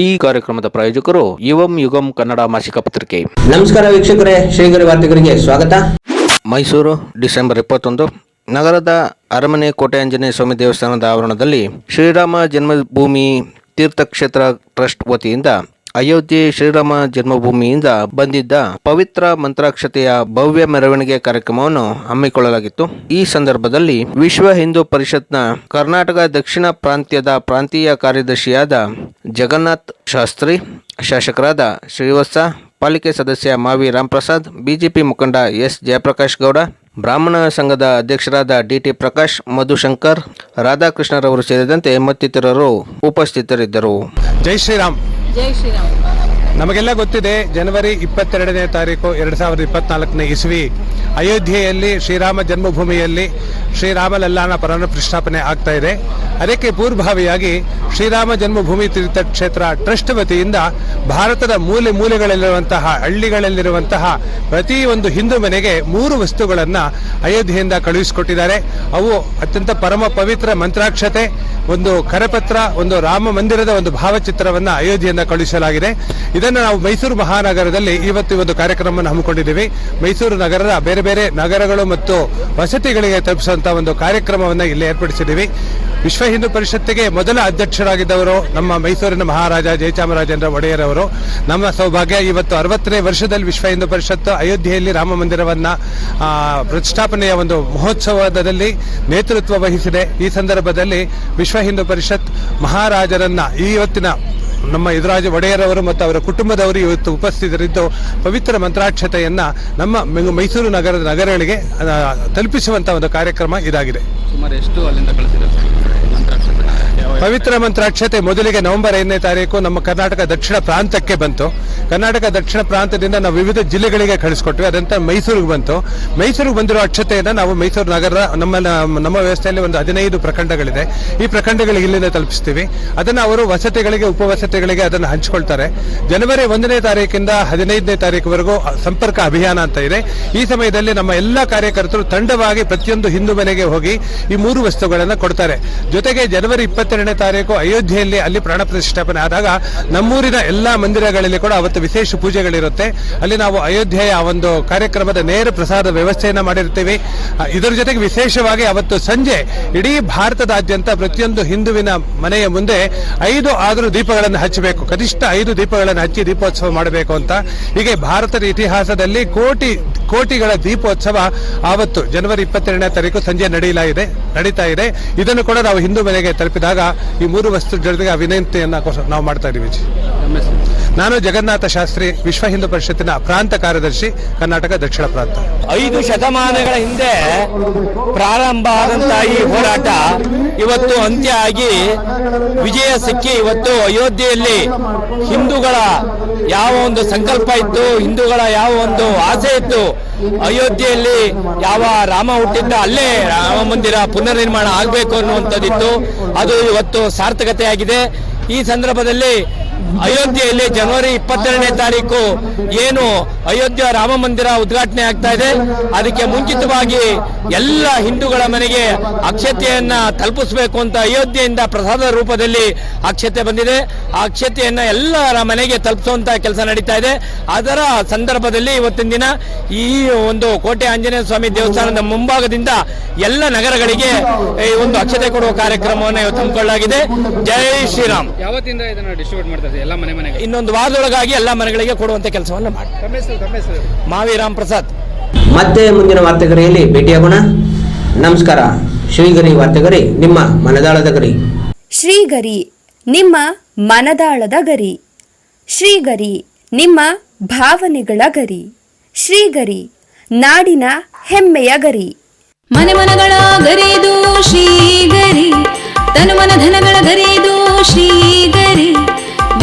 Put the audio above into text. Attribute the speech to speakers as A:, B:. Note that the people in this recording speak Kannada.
A: ಈ ಕಾರ್ಯಕ್ರಮದ ಪ್ರಾಯೋಜಕರು ಯುವಂ ಯುಗಂ ಕನ್ನಡ ಮಾಸಿಕ ಪತ್ರಿಕೆ.
B: ನಮಸ್ಕಾರ ವೀಕ್ಷಕರೇ ಶ್ರೀಗರಿ ವಾರ್ತೆಗರಿಗೆ ಸ್ವಾಗತ.
A: ಮೈಸೂರು ಡಿಸೆಂಬರ್ ಇಪ್ಪತ್ತೊಂದು ನಗರದ ಅರಮನೆ ಕೋಟೆ ಆಂಜನೇಯ ಸ್ವಾಮಿ ದೇವಸ್ಥಾನದ ಆವರಣದಲ್ಲಿ ಶ್ರೀರಾಮ ಜನ್ಮಭೂಮಿ ತೀರ್ಥಕ್ಷೇತ್ರ ಟ್ರಸ್ಟ್ ವತಿಯಿಂದ ಅಯೋಧ್ಯೆ ಶ್ರೀರಾಮ ಜನ್ಮಭೂಮಿಯಿಂದ ಬಂದಿದ್ದ ಪವಿತ್ರ ಮಂತ್ರಾಕ್ಷತೆಯ ಭವ್ಯ ಮೆರವಣಿಗೆ ಕಾರ್ಯಕ್ರಮವನ್ನು ಹಮ್ಮಿಕೊಳ್ಳಲಾಗಿತ್ತು. ಈ ಸಂದರ್ಭದಲ್ಲಿ ವಿಶ್ವ ಹಿಂದೂ ಪರಿಷತ್ನ ಕರ್ನಾಟಕ ದಕ್ಷಿಣ ಪ್ರಾಂತ್ಯದ ಪ್ರಾಂತೀಯ ಕಾರ್ಯದರ್ಶಿಯಾದ ಜಗನ್ನಾಥ್ ಶಾಸ್ತ್ರಿ, ಶಾಸಕರಾದ ಶ್ರೀವತ್ಸ, ಪಾಲಿಕೆ ಸದಸ್ಯ ಮಾವಿ ರಾಮ್ಪ್ರಸಾದ್, ಬಿಜೆಪಿ ಮುಖಂಡ ಎಸ್ ಜಯಪ್ರಕಾಶ್ ಗೌಡ, ಬ್ರಾಹ್ಮಣ ಸಂಘದ ಅಧ್ಯಕ್ಷರಾದ ಡಿಟಿ ಪ್ರಕಾಶ್, ಮಧುಶಂಕರ್, ರಾಧಾಕೃಷ್ಣರವರು ಸೇರಿದಂತೆ ಮತ್ತಿತರರು ಉಪಸ್ಥಿತರಿದ್ದರು.
C: ಜೈ ಶ್ರೀರಾಮ್.
D: ಜೈ ಶ್ರೀರಾಮ್.
C: ನಮಗೆಲ್ಲ ಗೊತ್ತಿದೆ, ಜನವರಿ ಇಪ್ಪತ್ತೆರಡನೇ ತಾರೀಕು ಎರಡು ಸಾವಿರದ ಇಪ್ಪತ್ನಾಲ್ಕನೇ ಇಸ್ವಿ. ಅಯೋಧ್ಯೆಯಲ್ಲಿ ಶ್ರೀರಾಮ ಜನ್ಮಭೂಮಿಯಲ್ಲಿ ಶ್ರೀರಾಮ ಲಲ್ಲಾನ ಪರಾಣ ಪ್ರತಿಷ್ಠಾಪನೆ ಆಗ್ತಾ ಇದೆ. ಅದಕ್ಕೆ ಪೂರ್ವಭಾವಿಯಾಗಿ ಶ್ರೀರಾಮ ಜನ್ಮಭೂಮಿ ತೀರ್ಥಕ್ಷೇತ್ರ ಟ್ರಸ್ಟ್ ವತಿಯಿಂದ ಭಾರತದ ಮೂಲೆ ಮೂಲೆಗಳಲ್ಲಿರುವಂತಹ, ಹಳ್ಳಿಗಳಲ್ಲಿರುವಂತಹ ಪ್ರತಿ ಒಂದು ಹಿಂದೂ ಮನೆಗೆ ಮೂರು ವಸ್ತುಗಳನ್ನು ಅಯೋಧ್ಯೆಯಿಂದ ಕಳುಹಿಸಿಕೊಟ್ಟಿದ್ದಾರೆ. ಅವು ಅತ್ಯಂತ ಪರಮ ಪವಿತ್ರ ಮಂತ್ರಾಕ್ಷತೆ ಒಂದು ಕರಪತ್ರ, ಒಂದು ರಾಮ ಮಂದಿರದ ಒಂದು ಭಾವಚಿತ್ರವನ್ನು ಅಯೋಧ್ಯೆಯನ್ನು ಕಳುಹಿಸಲಾಗಿದೆ. ಇದನ್ನು ನಾವು ಮೈಸೂರು ಮಹಾನಗರದಲ್ಲಿ ಇವತ್ತು ಒಂದು ಕಾರ್ಯಕ್ರಮವನ್ನು ಹಮ್ಮಿಕೊಂಡಿದ್ದೀವಿ. ಮೈಸೂರು ನಗರದ ಬೇರೆ ಬೇರೆ ನಗರಗಳು ಮತ್ತು ವಸತಿಗಳಿಗೆ ತಲುಪಿಸುವಂತಹ ಒಂದು ಕಾರ್ಯಕ್ರಮವನ್ನು ಇಲ್ಲಿ ಏರ್ಪಡಿಸಿದ್ದೀವಿ. ವಿಶ್ವ ಹಿಂದೂ ಪರಿಷತ್ತಿಗೆ ಮೊದಲ ಅಧ್ಯಕ್ಷರಾಗಿದ್ದವರು ನಮ್ಮ ಮೈಸೂರಿನ ಮಹಾರಾಜ ಜಯಚಾಮರಾಜೇಂದ್ರ ಒಡೆಯರ್ ಅವರು ನಮ್ಮ ಸೌಭಾಗ್ಯ ಇವತ್ತು ಅರವತ್ತನೇ ವರ್ಷದಲ್ಲಿ ವಿಶ್ವ ಹಿಂದೂ ಪರಿಷತ್ತು ಅಯೋಧ್ಯೆಯಲ್ಲಿ ರಾಮ ಮಂದಿರವನ್ನ ಪ್ರತಿಷ್ಠಾಪನೆಯ ಒಂದು ಮಹೋತ್ಸವದಲ್ಲಿ ನೇತೃತ್ವ ವಹಿಸಿದೆ. ಈ ಸಂದರ್ಭದಲ್ಲಿ ವಿಶ್ವ ಹಿಂದೂ ಪರಿಷತ್ ಮಹಾರಾಜರನ್ನ ಇವತ್ತಿನ ನಮ್ಮ ಯದುರಾಜ ಒಡೆಯರವರು ಮತ್ತು ಅವರ ಕುಟುಂಬದವರು ಇವತ್ತು ಉಪಸ್ಥಿತರಿದ್ದು ಪವಿತ್ರ ಮಂತ್ರಾಕ್ಷತೆಯನ್ನ ನಮ್ಮ ಮೈಸೂರು ನಗರದ ನಗರಗಳಿಗೆ ತಲುಪಿಸುವಂಥ ಒಂದು ಕಾರ್ಯಕ್ರಮ ಇದಾಗಿದೆ.
E: ಸುಮಾರು ಎಷ್ಟು ಅಲ್ಲಿಂದ ಯಾವ
C: ಪವಿತ್ರ ಮಂತ್ರಾಕ್ಷತೆ ಮೊದಲಿಗೆ ನವೆಂಬರ್ ಐದನೇ ತಾರೀಕು ನಮ್ಮ ಕರ್ನಾಟಕ ದಕ್ಷಿಣ ಪ್ರಾಂತಕ್ಕೆ ಬಂತು. ಕರ್ನಾಟಕ ದಕ್ಷಿಣ ಪ್ರಾಂತದಿಂದ ನಾವು ವಿವಿಧ ಜಿಲ್ಲೆಗಳಿಗೆ ಕಳಿಸ್ಕೊಟ್ವಿ. ಅದಂತ ಮೈಸೂರಿಗೆ ಬಂತು. ಮೈಸೂರಿಗೆ ಬಂದಿರೋ ಅಕ್ಷತೆಯನ್ನು ನಾವು ಮೈಸೂರು ನಗರ ನಮ್ಮ ನಮ್ಮ ವ್ಯವಸ್ಥೆಯಲ್ಲಿ ಒಂದು ಹದಿನೈದು ಪ್ರಖಂಡಗಳಿದೆ. ಈ ಪ್ರಖಂಡಗಳಿಗೆ ಇಲ್ಲಿಂದ ತಲುಪಿಸ್ತೀವಿ. ಅದನ್ನು ಅವರು ವಸತಿಗಳಿಗೆ, ಉಪವಸತಿಗಳಿಗೆ ಅದನ್ನು ಹಂಚಿಕೊಳ್ತಾರೆ. ಜನವರಿ ಒಂದನೇ ತಾರೀಕಿಂದ ಹದಿನೈದನೇ ತಾರೀಕುವರೆಗೂ ಸಂಪರ್ಕ ಅಭಿಯಾನ ಅಂತ ಇದೆ. ಈ ಸಮಯದಲ್ಲಿ ನಮ್ಮ ಎಲ್ಲ ಕಾರ್ಯಕರ್ತರು ತಂಡವಾಗಿ ಪ್ರತಿಯೊಂದು ಹಿಂದೂ ಮನೆಗೆ ಹೋಗಿ ಈ ಮೂರು ವಸ್ತುಗಳನ್ನು ಕೊಡ್ತಾರೆ. ಜೊತೆಗೆ ಜನವರಿ ಇಪ್ಪತ್ತೆರಡನೇ ತಾರೀಕು ಅಯೋಧ್ಯೆಯಲ್ಲಿ ಅಲ್ಲಿ ಪ್ರಾಣ ಪ್ರತಿಷ್ಠಾಪನೆ ಆದಾಗ ನಮ್ಮೂರಿನ ಎಲ್ಲಾ ಮಂದಿರಗಳಲ್ಲಿ ಕೂಡ ಅವತ್ತು ವಿಶೇಷ ಪೂಜೆಗಳಿರುತ್ತೆ. ಅಲ್ಲಿ ನಾವು ಅಯೋಧ್ಯೆಯ ಒಂದು ಕಾರ್ಯಕ್ರಮದ ನೇರ ಪ್ರಸಾದ ವ್ಯವಸ್ಥೆಯನ್ನು ಮಾಡಿರ್ತೀವಿ. ಇದರ ಜೊತೆಗೆ ವಿಶೇಷವಾಗಿ ಅವತ್ತು ಸಂಜೆ ಇಡೀ ಭಾರತದಾದ್ಯಂತ ಪ್ರತಿಯೊಂದು ಹಿಂದುವಿನ ಮನೆಯ ಮುಂದೆ ಐದು ಆದರೂ ದೀಪಗಳನ್ನು ಹಚ್ಚಬೇಕು. ಕನಿಷ್ಠ ಐದು ದೀಪಗಳನ್ನು ಹಚ್ಚಿ ದೀಪೋತ್ಸವ ಮಾಡಬೇಕು ಅಂತ. ಹೀಗೆ ಭಾರತದ ಇತಿಹಾಸದಲ್ಲಿ ಕೋಟಿ, ಕೋಟಿಗಳ ದೀಪೋತ್ಸವ ಆವತ್ತು ಜನವರಿ ಇಪ್ಪತ್ತೆರಡನೇ ತಾರೀಕು ಸಂಜೆ ನಡೆಯಲಾಗಿದೆ, ನಡೀತಾ ಇದೆ. ಇದನ್ನು ಕೂಡ ನಾವು ಹಿಂದೂ ಮನೆಗೆ ತಲುಪಿದಾಗ ಈ ಮೂರು ವಸ್ತು ಜೊತೆಗೆ ಆ ವಿನಂತಿಯನ್ನು ನಾವು ಮಾಡ್ತಾ ಇದ್ದೀವಿ? ನಾನು ಜಗನ್ನಾಥ ಶಾಸ್ತ್ರಿ, ವಿಶ್ವ ಹಿಂದೂ ಪರಿಷತ್ತಿನ ಪ್ರಾಂತ ಕಾರ್ಯದರ್ಶಿ, ಕರ್ನಾಟಕ ದಕ್ಷಿಣ ಪ್ರಾಂತ.
F: ಐದು ಶತಮಾನಗಳ ಹಿಂದೆ ಪ್ರಾರಂಭ ಆದಂತಹ ಈ ಹೋರಾಟ ಇವತ್ತು ಅಂತ್ಯ ಆಗಿ ವಿಜಯ ಸಿಕ್ಕಿ ಇವತ್ತು ಅಯೋಧ್ಯೆಯಲ್ಲಿ ಹಿಂದೂಗಳ ಯಾವ ಒಂದು ಸಂಕಲ್ಪ ಇತ್ತು, ಹಿಂದೂಗಳ ಯಾವ ಒಂದು ಆಸೆ ಇತ್ತು, ಅಯೋಧ್ಯೆಯಲ್ಲಿ ಯಾವ ರಾಮ ಹುಟ್ಟಿದ್ದ ಅಲ್ಲೇ ರಾಮ ಮಂದಿರ ಪುನರ್ನಿರ್ಮಾಣ ಆಗಬೇಕು ಅನ್ನುವಂಥದ್ದಿತ್ತು. ಅದು ಇವತ್ತು ಸಾರ್ಥಕತೆ ಆಗಿದೆ ಈ ಸಂದರ್ಭದಲ್ಲಿ ಅಯೋಧ್ಯೆಯಲ್ಲಿ ಜನವರಿ ಇಪ್ಪತ್ತೆರಡನೇ ತಾರೀಕು ಏನು ಅಯೋಧ್ಯ ರಾಮ ಮಂದಿರ ಉದ್ಘಾಟನೆ ಆಗ್ತಾ ಇದೆ. ಅದಕ್ಕೆ ಮುಂಚಿತವಾಗಿ ಎಲ್ಲ ಹಿಂದೂಗಳ ಮನೆಗೆ ಅಕ್ಷತೆಯನ್ನ ತಲುಪಿಸಬೇಕು ಅಂತ ಅಯೋಧ್ಯೆಯಿಂದ ಪ್ರಸಾದ ರೂಪದಲ್ಲಿ ಅಕ್ಷತೆ ಬಂದಿದೆ. ಆ ಅಕ್ಷತೆಯನ್ನ ಎಲ್ಲರ ಮನೆಗೆ ತಲುಪಿಸುವಂತ ಕೆಲಸ ನಡೀತಾ ಇದೆ. ಅದರ ಸಂದರ್ಭದಲ್ಲಿ ಇವತ್ತಿನ ದಿನ ಈ ಒಂದು ಕೋಟೆ ಆಂಜನೇಯ ಸ್ವಾಮಿ ದೇವಸ್ಥಾನದ ಮುಂಭಾಗದಿಂದ ಎಲ್ಲ ನಗರಗಳಿಗೆ ಈ ಒಂದು ಅಕ್ಷತೆ ಕೊಡುವ ಕಾರ್ಯಕ್ರಮವನ್ನು ಹಮ್ಮಿಕೊಳ್ಳಲಾಗಿದೆ. ಜೈ ಶ್ರೀರಾಮ್.
E: ಯಾವತ್ತಿಂದ ಇದನ್ನು ಡಿಸ್ಟ್ರಿಬ್ಯೂಟ್ ಮಾಡ್ತಾ ಎಲ್ಲ ಮನೆ ಮನೆಗೆ.
F: ಇನ್ನೊಂದು ವಾರದೊಳಗಾಗಿ ಎಲ್ಲ ಮನೆಗಳಿಗೆ ಕೊಡುವಂತ ಕೆಲಸವನ್ನು ಮಾಡಿ. ಮಾವಿರಾಮ್ ಪ್ರಸಾದ್.
B: ಮತ್ತೆ ಮುಂದಿನ ವಾರ್ತೆಗರಿಯಲ್ಲಿ ಭೇಟಿಯಾಗೋಣ. ನಮಸ್ಕಾರ. ಶ್ರೀಗರಿ ವಾರ್ತೆಗರಿ ನಿಮ್ಮ ಮನದಾಳದ ಗರಿ.
G: ಶ್ರೀಗರಿ ನಿಮ್ಮ ಮನದಾಳದ ಗರಿ. ಶ್ರೀಗರಿ ನಿಮ್ಮ ಭಾವನೆಗಳ ಗರಿ. ಶ್ರೀಗರಿ ನಾಡಿನ ಹೆಮ್ಮೆಯ ಗರಿ.
D: ಮನೆ ಮನಗಳ ಗರಿದು ಶ್ರೀಗರಿ ತನು ಮನ ಧನಗಳ ಗರಿದು ಶ್ರೀಗರಿ